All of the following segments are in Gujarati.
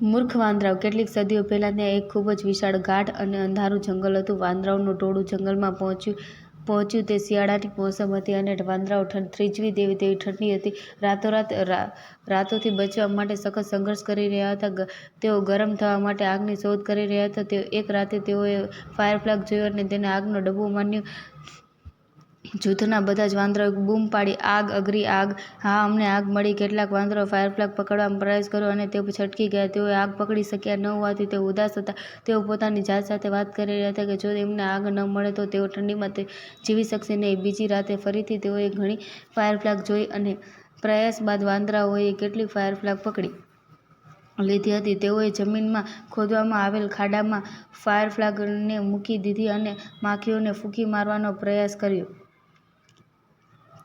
મૂર્ખ વાંદરાઓ. કેટલીક સદીઓ પહેલાં ત્યાં એક ખૂબ જ વિશાળ ગાઢ અને અંધારું જંગલ હતું. વાંદરાઓનું ટોળું જંગલમાં પહોંચ્યું પહોંચ્યું તે શિયાળાની મોસમ હતી અને વાંદરાઓ ઠંડ થ્રીજવી દેવી તેવી ઠંડી હતી. રાતોરાત રાતોથી બચવા માટે સખત સંઘર્ષ કરી રહ્યા હતા. તેઓ ગરમ થવા માટે આગની શોધ કરી રહ્યા હતા. એક રાતે તેઓએ ફાયર જોયો અને તેને આગનો ડબ્બો માન્યો. જૂથના બધા જ વાંદરાઓએ બૂમ પાડી, આગ, અઘરી આગ, હા, અમને આગ મળી, કેટલાક વાંદરાઓ ફાયરફ્લાગ પકડવાનો પ્રયાસ કર્યો અને તેઓ છટકી ગયા. તેઓ આગ પકડી શક્યા ન હોવાથી તેઓ ઉદાસ હતા. તેઓ પોતાની જાત સાથે વાત કરી રહ્યા હતા કે જો એમને આગ ન મળે તો તેઓ ઠંડીમાં જીવી શકશે નહીં. બીજી રાતે ફરીથી તેઓએ ઘણી ફાયરફ્લાગ જોઈ અને પ્રયાસ બાદ વાંદરાઓએ કેટલીક ફાયરફ્લાગ પકડી લીધી હતી. તેઓએ જમીનમાં ખોદવામાં આવેલ ખાડામાં ફાયરફ્લાગને મૂકી દીધી અને માખીઓને ફૂંકી મારવાનો પ્રયાસ કર્યો.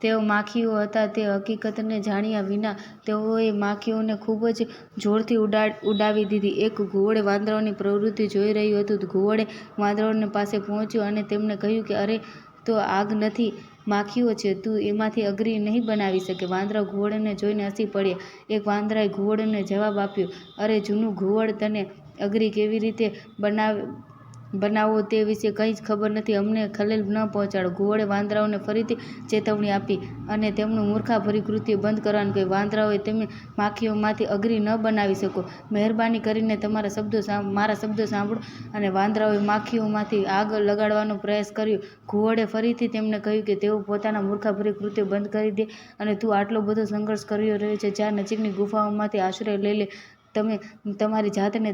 તેઓ માખીઓ હતા તે હકીકતને જાણ્યા વિના તેઓએ માખીઓને ખૂબ જ જોરથી ઉડાવી દીધી. એક ઘુવડ વાંદરાઓની પ્રવૃત્તિ જોઈ રહ્યું હતું. ઘુવડે વાંદરાઓને પાસે પહોંચ્યો અને તેમને કહ્યું કે અરે તો આગ નથી માખીઓ છે. તું એમાંથી અગરી નહીં બનાવી શકે. વાંદરા ઘુવડને જોઈને હસી પડ્યા. એક વાંદરાએ ઘુવડને જવાબ આપ્યો, અરે જૂનું ઘુવડ, તને અગરી કેવી રીતે બનાવવો તે વિશે કંઈ જ ખબર નથી. અમને ખલેલ ન પહોંચાડો. ઘુવડે વાંદરાઓને ફરીથી ચેતવણી આપી અને તેમનું મૂર્ખાભરી કૃત્ય બંધ કરવાનું કહ્યું. વાંદરાઓએ તમે માખીઓમાંથી અગરી ન બનાવી શકો. મહેરબાની કરીને તમારા શબ્દો મારા શબ્દો સાંભળો. અને વાંદરાઓએ માખીઓમાંથી આગ લગાડવાનો પ્રયાસ કર્યો. ઘુવડે ફરીથી તેમને કહ્યું કે તેઓ પોતાના મૂર્ખાભરી કૃત્ય બંધ કરી દે અને તું આટલો બધો સંઘર્ષ કર્યો રહ્યો છે. જ્યાં નજીકની ગુફાઓમાંથી આશ્રય લઈ લે. તમે તમારી જાતને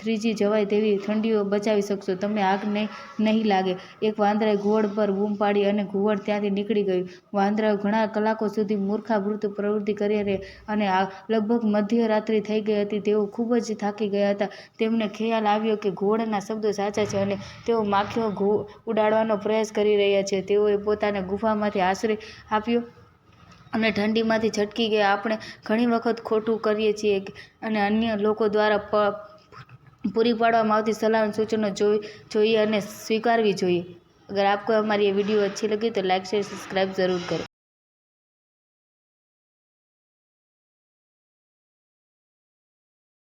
થ્રીજી જવાય તેવી ઠંડીઓ બચાવી શકશો. તમને આગ નહીં નહીં લાગે. એક વાંદરાએ ઘુવડ પર બૂમ પાડી અને ઘુવડ ત્યાંથી નીકળી ગયું. વાંદરાઓ ઘણા કલાકો સુધી મૂર્ખાભર્યું પ્રવૃત્તિ કરી રહી અને આ લગભગ મધ્યરાત્રિ થઈ ગઈ હતી. તેઓ ખૂબ જ થાકી ગયા હતા. તેમને ખ્યાલ આવ્યો કે ઘોડના શબ્દો સાચા છે અને તેઓ માખીઓ ઉડાડવાનો પ્રયાસ કરી રહ્યા છે. તેઓએ પોતાને ગુફામાંથી આશ્રય આપ્યો અને ઠંડીમાંથી છટકી ગયા. આપણે ઘણી વખત ખોટું કરીએ છીએ અને અન્ય લોકો દ્વારા પૂરી પાડવામાં આવતી સલાહ અને સૂચનો જોઈએ અને સ્વીકારવી જોઈએ. અગર આપકો હમારી ये वीडियो अच्छी लगी तो लाइक शेयर सब्सक्राइब ज़रूर करें